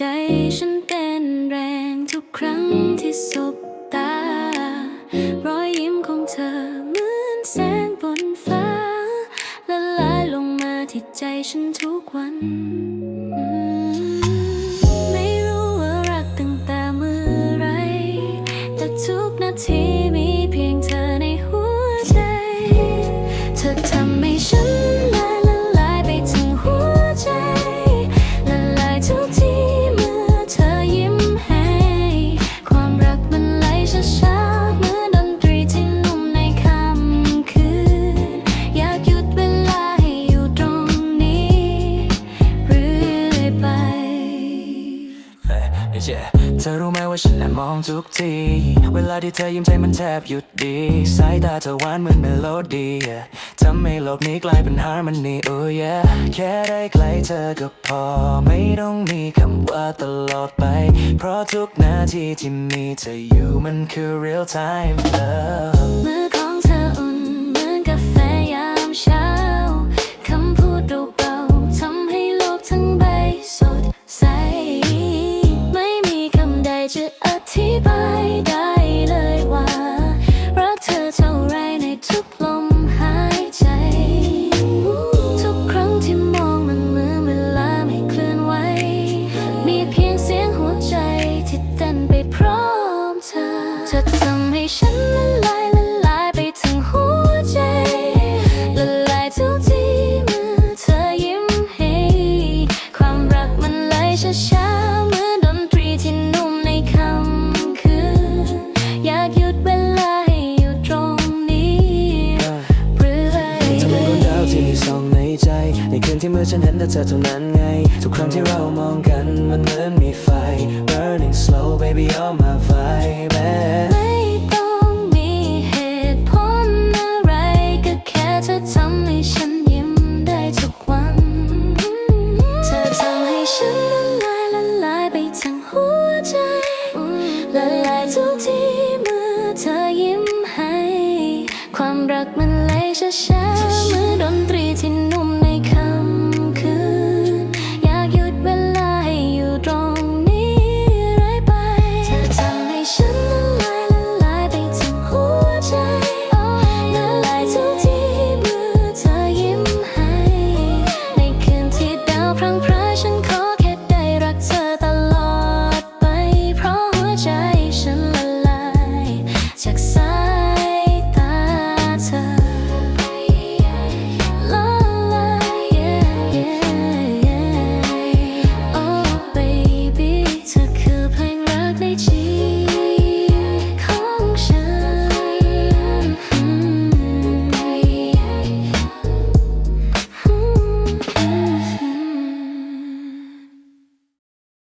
ใจฉันเต้นแรงทุกครั้งที่สบตา รอยยิ้มของเธอเหมือนแสงบนฟ้า ละลายลงมาที่ใจฉันทุกวัน เอ้ยเธอรู้ไหมว่าฉันแอบมองทุกที เวลาที่เธอยิ้มใจมันแทบหยุดดี สายตาเธอหวานเหมือนเมโลดี้ทำให้โลกนี้กลายเป็นฮาร์มนีโอ้ยแค่ได้ใกล้เธอก็พอ ไม่ต้องมีคำว่าตลอดไป เพราะทุกนาทีที่มีเธออยู่มันคือ real time love จะอธิบายได้เลยว่า รักเธอเท่าไรในทุกลมหายใจ ทุกครั้งที่มองมันเหมือนเวลาไม่เคลื่อนไหว มีเพียงเสียงหัวใจที่เต้นไปพร้อมเธอ เธอทำให้ฉันละลายละลายไปถึงหัวใจละลายทุกทีเมื่อเธอยิ้มให้ ความรักมันไหลช้า ในคืนที่มืดฉันเห็นแต่เธอเท่านั้นไง ทุกครั้งที่เรามองกันมันเหมือนมีไฟ burning slow baby you're my vibe ไม่ต้องมีเหตุผลอะไรก็แค่เธอทำให้ฉันยิ้มได้ทุกวัน เธอทำให้ฉันละลายละลายไปทั้งหัวใจ ละลายทุกทีเมื่อเธอยิ้มให้ ความรักมันไหลช้าๆเหมือนดนตรีที่นุ่ม